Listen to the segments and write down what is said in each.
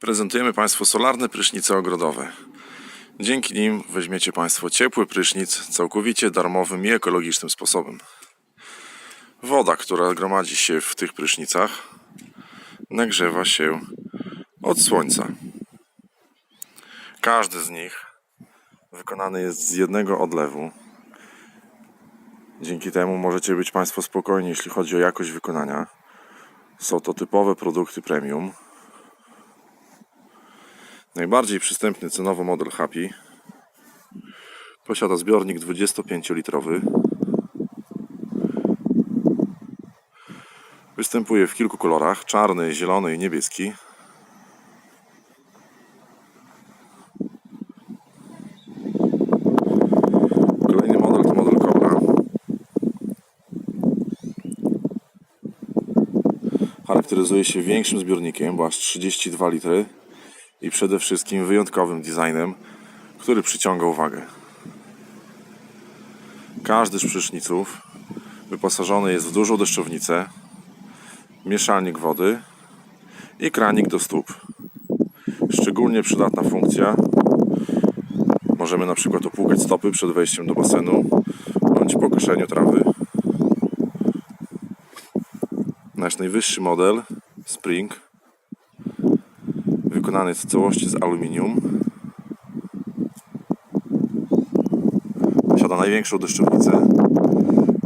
Prezentujemy Państwu solarne prysznice ogrodowe. Dzięki nim weźmiecie Państwo ciepły prysznic całkowicie darmowym i ekologicznym sposobem. Woda, która gromadzi się w tych prysznicach, nagrzewa się od słońca. Każdy z nich wykonany jest z jednego odlewu. Dzięki temu możecie być Państwo spokojni, jeśli chodzi o jakość wykonania. Są to typowe produkty premium. Najbardziej przystępny cenowo model Happy posiada zbiornik 25-litrowy. Występuje w kilku kolorach: czarny, zielony i niebieski. Kolejny model to model Cobra. Charakteryzuje się większym zbiornikiem, bo aż 32 litry i przede wszystkim wyjątkowym designem, który przyciąga uwagę. Każdy z pryszniców wyposażony jest w dużą deszczownicę, mieszalnik wody i kranik do stóp. Szczególnie przydatna funkcja. Możemy na przykład opłukać stopy przed wejściem do basenu bądź po trawy. Nasz najwyższy model Spring wykonany w całości z aluminium. Posiada największą deszczownicę,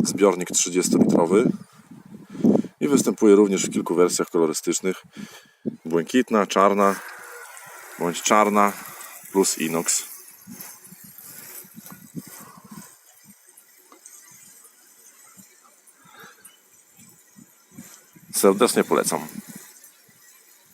zbiornik 30-litrowy i występuje również w kilku wersjach kolorystycznych. Błękitna, czarna bądź czarna plus inox. Serdecznie polecam.